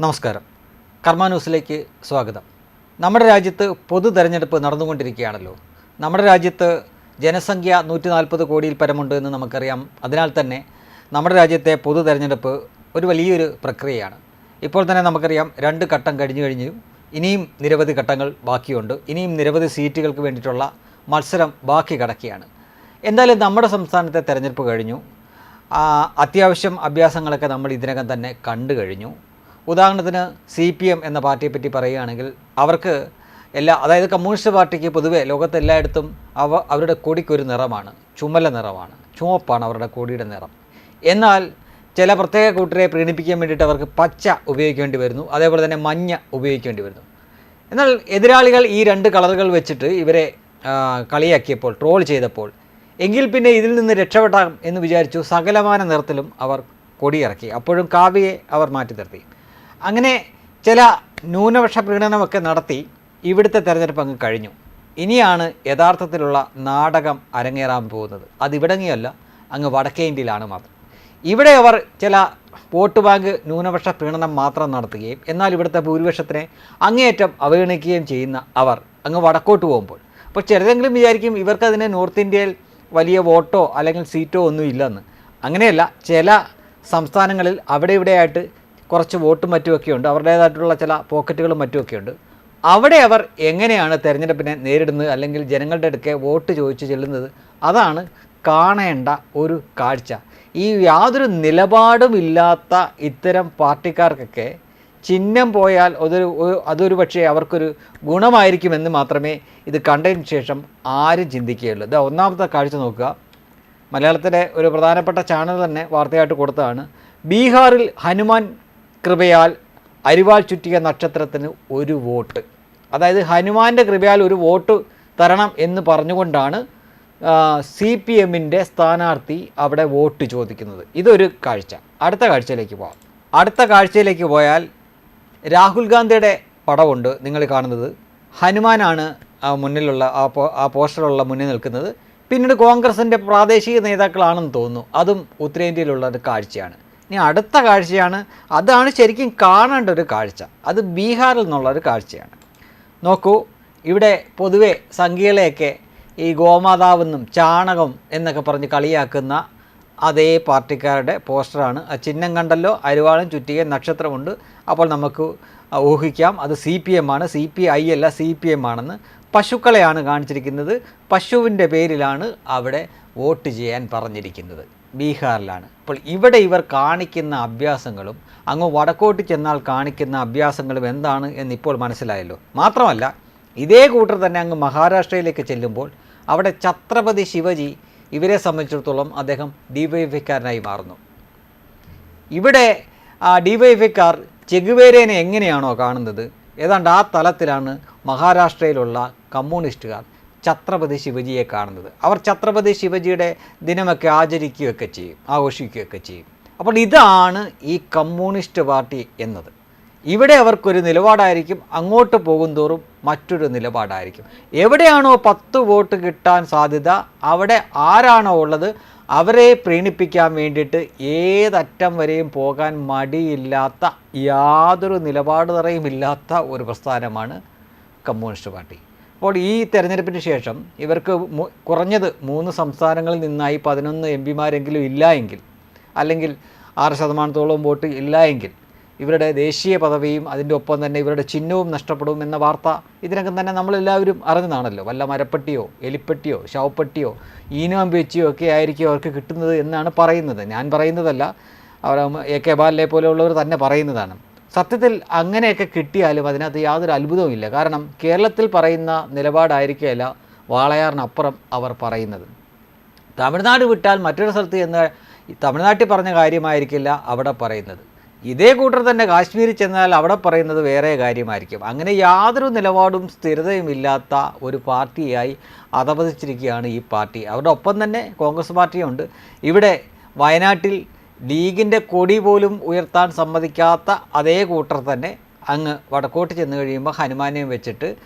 നമസ്കാരം. കർമ്മ ന്യൂസിലേക്ക് സ്വാഗതം. നമ്മുടെ രാജ്യത്ത് പൊതു തെരഞ്ഞെടുപ്പ് നടന്നുകൊണ്ടിരിക്കുകയാണല്ലോ. നമ്മുടെ രാജ്യത്ത് ജനസംഖ്യ നൂറ്റി നാൽപ്പത് കോടിയിൽ പരമുണ്ട് എന്ന് നമുക്കറിയാം. അതിനാൽ തന്നെ നമ്മുടെ രാജ്യത്തെ പൊതു തെരഞ്ഞെടുപ്പ് ഒരു വലിയൊരു പ്രക്രിയയാണ്. ഇപ്പോൾ തന്നെ നമുക്കറിയാം രണ്ട് ഘട്ടം കഴിഞ്ഞു കഴിഞ്ഞു. ഇനിയും നിരവധി ഘട്ടങ്ങൾ ബാക്കിയുണ്ട്. ഇനിയും നിരവധി സീറ്റുകൾക്ക് വേണ്ടിയിട്ടുള്ള മത്സരം ബാക്കി കിടക്കുകയാണ്. എന്തായാലും നമ്മുടെ സംസ്ഥാനത്തെ തെരഞ്ഞെടുപ്പ് കഴിഞ്ഞു. അത്യാവശ്യം അഭ്യാസങ്ങളൊക്കെ നമ്മൾ ഇതിനകം തന്നെ കണ്ടു കഴിഞ്ഞു. ഉദാഹരണത്തിന് സി പി എം എന്ന പാർട്ടിയെ പറ്റി പറയുകയാണെങ്കിൽ അവർക്ക് എല്ലാ അതായത് കമ്മ്യൂണിസ്റ്റ് പാർട്ടിക്ക് പൊതുവേ ലോകത്തെല്ലായിടത്തും അവ അവരുടെ കൊടിക്കൊരു നിറമാണ് ചുമല നിറമാണ് ചുവപ്പാണ് അവരുടെ കൊടിയുടെ നിറം. എന്നാൽ ചില പ്രത്യേക കൂട്ടരെ പ്രീണിപ്പിക്കാൻ വേണ്ടിയിട്ട് അവർക്ക് പച്ച ഉപയോഗിക്കേണ്ടി വരുന്നു അതേപോലെ തന്നെ മഞ്ഞ ഉപയോഗിക്കേണ്ടി വരുന്നു. എന്നാൽ എതിരാളികൾ ഈ രണ്ട് കളറുകൾ വെച്ചിട്ട് ഇവരെ കളിയാക്കിയപ്പോൾ ട്രോൾ ചെയ്തപ്പോൾ എങ്കിൽ പിന്നെ ഇതിൽ നിന്ന് രക്ഷപ്പെടാം എന്ന് വിചാരിച്ചു സകലമാന നിറത്തിലും അവർ കൊടിയിറക്കി. അപ്പോഴും കാവ്യയെ അവർ മാറ്റി നിർത്തി അങ്ങനെ ചില ന്യൂനപക്ഷ പ്രകടനമൊക്കെ നടത്തി ഇവിടുത്തെ തെരഞ്ഞെടുപ്പ് അങ്ങ് കഴിഞ്ഞു. ഇനിയാണ് യഥാർത്ഥത്തിലുള്ള നാടകം അരങ്ങേറാൻ പോകുന്നത്. അതിവിടങ്ങിയല്ല അങ്ങ് വടക്കേ ഇന്ത്യയിലാണ് മാത്രം. ഇവിടെ അവർ ചില വോട്ട് ബാങ്ക് ന്യൂനപക്ഷ പ്രീണനം മാത്രം നടത്തുകയും എന്നാൽ ഇവിടുത്തെ ഭൂരിപക്ഷത്തിനെ അങ്ങേയറ്റം അവഗണിക്കുകയും ചെയ്യുന്ന അവർ അങ്ങ് വടക്കോട്ട് പോകുമ്പോൾ. അപ്പോൾ ചിലരെങ്കിലും വിചാരിക്കും ഇവർക്കതിന് നോർത്ത് ഇന്ത്യയിൽ വലിയ വോട്ടോ അല്ലെങ്കിൽ സീറ്റോ ഒന്നും ഇല്ലെന്ന്. അങ്ങനെയല്ല ചില സംസ്ഥാനങ്ങളിൽ അവിടെ ഇവിടെയായിട്ട് കുറച്ച് വോട്ടും മറ്റുമൊക്കെ ഉണ്ട് അവരുടേതായിട്ടുള്ള ചില പോക്കറ്റുകളും മറ്റുമൊക്കെ ഉണ്ട് അവിടെ അവർ എങ്ങനെയാണ് തെരഞ്ഞെടുപ്പിനെ നേരിടുന്നത് അല്ലെങ്കിൽ ജനങ്ങളുടെ അടുക്കെ വോട്ട് ചോദിച്ച് ചെല്ലുന്നത്? അതാണ് കാണേണ്ട ഒരു കാഴ്ച. ഈ യാതൊരു നിലപാടുമില്ലാത്ത ഇത്തരം പാർട്ടിക്കാർക്കൊക്കെ ചിഹ്നം പോയാൽ അതൊരു അതൊരു പക്ഷേ അവർക്കൊരു ഗുണമായിരിക്കുമെന്ന് മാത്രമേ ഇത് കണ്ടതിന് ശേഷം ആരും ചിന്തിക്കുകയുള്ളൂ. ഇത് ഒന്നാമത്തെ കാഴ്ച നോക്കുക. മലയാളത്തിലെ ഒരു പ്രധാനപ്പെട്ട ചാനൽ തന്നെ വാർത്തയായിട്ട് കൊടുത്തതാണ്. ബീഹാറിൽ ഹനുമാൻ കൃപയാൽ അരിവാൾ ചുറ്റിയ നക്ഷത്രത്തിന് ഒരു വോട്ട്. അതായത് ഹനുമാന്റെ കൃപയാൽ ഒരു വോട്ട് തരണം എന്ന് പറഞ്ഞുകൊണ്ടാണ് സി പി എമ്മിന്റെ സ്ഥാനാർത്ഥി അവിടെ വോട്ട് ചോദിക്കുന്നത്. ഇതൊരു കാഴ്ച. അടുത്ത കാഴ്ചയിലേക്ക് പോകാം അടുത്ത കാഴ്ചയിലേക്ക് പോയാൽ രാഹുൽ ഗാന്ധിയുടെ പടമുണ്ട് നിങ്ങൾ കാണുന്നത്. ഹനുമാനാണ് ആ മുന്നിലുള്ള ആ പോ ആ പോസ്റ്ററുള്ള മുന്നിൽ നിൽക്കുന്നത്. പിന്നീട് കോൺഗ്രസിന്റെ പ്രാദേശിക നേതാക്കളാണെന്ന് തോന്നുന്നു. അതും ഉത്തരേന്ത്യയിലുള്ള ഒരു കാഴ്ചയാണ്. ഇനി അടുത്ത കാഴ്ചയാണ്. അതാണ് ശരിക്കും കാണേണ്ട ഒരു കാഴ്ച. അത് ബീഹാറിൽ നിന്നുള്ള ഒരു കാഴ്ചയാണ്. നോക്കൂ ഇവിടെ പൊതുവെ സംഖ്യകളെയൊക്കെ ഈ ഗോമാതാവെന്നും ചാണകം എന്നൊക്കെ പറഞ്ഞ് കളിയാക്കുന്ന അതേ പാർട്ടിക്കാരുടെ പോസ്റ്ററാണ്. ആ ചിഹ്നം കണ്ടല്ലോ അരുവാളും ചുറ്റിക നക്ഷത്രമുണ്ട്. അപ്പോൾ നമുക്ക് ഊഹിക്കാം അത് സി പി എം ആണ്. സി പി ഐ അല്ല സി പി എം ആണെന്ന്. പശുക്കളെയാണ് കാണിച്ചിരിക്കുന്നത്. പശുവിന്റെ പേരിലാണ് അവിടെ വോട്ട് ചെയ്യാൻ പറഞ്ഞിരിക്കുന്നത്. ബീഹാറിലാണ്. അപ്പോൾ ഇവിടെ ഇവർ കാണിക്കുന്ന അഭ്യാസങ്ങളും അങ്ങ് വടക്കോട്ട് ചെന്നാൽ കാണിക്കുന്ന അഭ്യാസങ്ങളും എന്താണ് എന്നിപ്പോൾ മനസ്സിലായല്ലോ. മാത്രമല്ല ഇതേ കൂട്ടർ തന്നെ അങ്ങ് മഹാരാഷ്ട്രയിലേക്ക് ചെല്ലുമ്പോൾ അവിടെ ഛത്രപതി ശിവജി ഇവരെ സംബന്ധിച്ചിടത്തോളം അദ്ദേഹം ഡിവൈഎഫ്ഐക്കാരനായി മാറുന്നു. ഇവിടെ ഡിവൈഎഫ്ഐക്കാർ ചെഗുവേരേനെ എങ്ങനെയാണോ കാണുന്നത്? ഏതാണ്ട് ആ തലത്തിലാണ് മഹാരാഷ്ട്രയിലുള്ള കമ്മ്യൂണിസ്റ്റുകാർ ഛത്രപതി ശിവജിയെ കാണുന്നത്. അവർ ഛത്രപതി ശിവജിയുടെ ദിനമൊക്കെ ആചരിക്കുകയൊക്കെ ചെയ്യും ആഘോഷിക്കുകയൊക്കെ ചെയ്യും. അപ്പോൾ ഇതാണ് ഈ കമ്മ്യൂണിസ്റ്റ് പാർട്ടി എന്നത്. ഇവിടെ അവർക്കൊരു നിലപാടായിരിക്കും അങ്ങോട്ട് പോകും തോറും മറ്റൊരു നിലപാടായിരിക്കും. എവിടെയാണോ പത്ത് വോട്ട് കിട്ടാൻ സാധ്യത അവിടെ ആരാണോ ഉള്ളത് അവരെ പ്രീണിപ്പിക്കാൻ വേണ്ടിയിട്ട് ഏതറ്റം വരെയും പോകാൻ മടിയില്ലാത്ത യാതൊരു നിലപാട് തറയുമില്ലാത്ത ഒരു പ്രസ്ഥാനമാണ് കമ്മ്യൂണിസ്റ്റ് പാർട്ടി. അപ്പോൾ ഈ തെരഞ്ഞെടുപ്പിന് ശേഷം ഇവർക്ക് കുറഞ്ഞത് മൂന്ന് സംസ്ഥാനങ്ങളിൽ നിന്നായി പതിനൊന്ന് എം പിമാരെങ്കിലും ഇല്ല എങ്കിൽ അല്ലെങ്കിൽ ആറ് ശതമാനത്തോളം വോട്ട് ഇല്ല എങ്കിൽ ഇവരുടെ ദേശീയ പദവിയും അതിന്റെ ഒപ്പം തന്നെ ഇവരുടെ ചിഹ്നവും നഷ്ടപ്പെടും എന്ന വാർത്ത ഇതിനകം തന്നെ നമ്മളെല്ലാവരും അറിഞ്ഞതാണല്ലോ. വല്ല മരപ്പെട്ടിയോ എലിപ്പെട്ടിയോ ശവപ്പെട്ടിയോ ഈനാമ്പേച്ചിയോ ഒക്കെ ആയിരിക്കും അവർക്ക് കിട്ടുന്നത് എന്നാണ് പറയുന്നത്. ഞാൻ പറയുന്നതല്ല അവർ എ കെ ബാലിനെ പോലെയുള്ളവർ തന്നെ പറയുന്നതാണ്. സത്യത്തിൽ അങ്ങനെയൊക്കെ കിട്ടിയാലും അതിനകത്ത് യാതൊരു അത്ഭുതവുമില്ല കാരണം കേരളത്തിൽ പറയുന്ന നിലപാടായിരിക്കുകയല്ല വാളയാറിനപ്പുറം അവർ പറയുന്നത്. തമിഴ്നാട് വിട്ടാൽ മറ്റൊരു സ്ഥലത്ത് എന്ന് തമിഴ്നാട്ടിൽ പറഞ്ഞ കാര്യമായിരിക്കില്ല അവിടെ പറയുന്നത്. ഇതേ കൂട്ടർ തന്നെ കാശ്മീരിൽ ചെന്നാൽ അവിടെ പറയുന്നത് വേറെ കാര്യമായിരിക്കും. അങ്ങനെ യാതൊരു നിലപാടും സ്ഥിരതയും ഇല്ലാത്ത ഒരു പാർട്ടിയായി അധപതിച്ചിരിക്കുകയാണ് ഈ പാർട്ടി. അവരുടെ ഒപ്പം തന്നെ കോൺഗ്രസ് പാർട്ടിയുണ്ട് ഇവിടെ വയനാട്ടിൽ ലീഗിന്റെ കൊടി പോലും ഉയർത്താൻ സമ്മതിക്കാത്ത അതേ കൂട്ടർ തന്നെ അങ്ങ് വടക്കോട്ട് ചെന്ന് കഴിയുമ്പോൾ ഹനുമാനെയും വെച്ചിട്ട്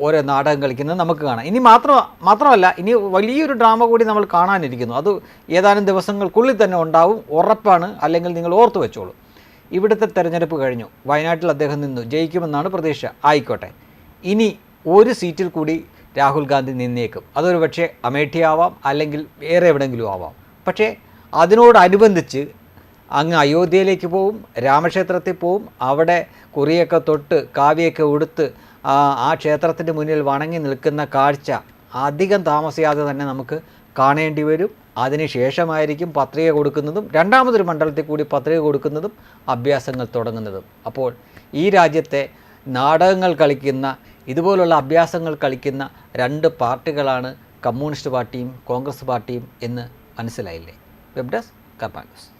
ഓരോ നാടകം കളിക്കുന്നത് നമുക്ക് കാണാം. ഇനി മാത്രം മാത്രമല്ല ഇനി വലിയൊരു ഡ്രാമ കൂടി നമ്മൾ കാണാനിരിക്കുന്നു. അത് ഏതാനും ദിവസങ്ങൾക്കുള്ളിൽ തന്നെ ഉണ്ടാവും ഉറപ്പാണ് അല്ലെങ്കിൽ നിങ്ങൾ ഓർത്തു വെച്ചോളൂ. ഇവിടുത്തെ തെരഞ്ഞെടുപ്പ് കഴിഞ്ഞു. വയനാട്ടിൽ അദ്ദേഹം നിന്നു. ജയിക്കുമെന്നാണ് പ്രതീക്ഷ. ആയിക്കോട്ടെ. ഇനി ഒരു സീറ്റിൽ കൂടി രാഹുൽ ഗാന്ധി നിന്നേക്കും. അതൊരു പക്ഷേ അമേഠി ആവാം അല്ലെങ്കിൽ വേറെ എവിടെയെങ്കിലും ആവാം. പക്ഷേ അതിനോടനുബന്ധിച്ച് അങ്ങ് അയോധ്യയിലേക്ക് പോവും രാമക്ഷേത്രത്തിൽ പോവും. അവിടെ കുറിയൊക്കെ തൊട്ട് കാവ്യൊക്കെ ഉടുത്ത് ആ ക്ഷേത്രത്തിന്റെ മുന്നിൽ വണങ്ങി നിൽക്കുന്ന കാഴ്ച അധികം താമസിയാതെ തന്നെ നമുക്ക് കാണേണ്ടി വരും. അതിനുശേഷമായിരിക്കും പത്രിക കൊടുക്കുന്നതും രണ്ടാമതൊരു മണ്ഡലത്തിൽ കൂടി പത്രിക കൊടുക്കുന്നതും അഭ്യാസങ്ങൾ തുടങ്ങുന്നതും. അപ്പോൾ ഈ രാജ്യത്തെ നാടകങ്ങൾ കളിക്കുന്ന ഇതുപോലുള്ള അഭ്യാസങ്ങൾ കളിക്കുന്ന രണ്ട് പാർട്ടികളാണ് കമ്മ്യൂണിസ്റ്റ് പാർട്ടിയും കോൺഗ്രസ് പാർട്ടിയും എന്ന് മനസ്സിലായില്ലേ? webdesk Kapanus.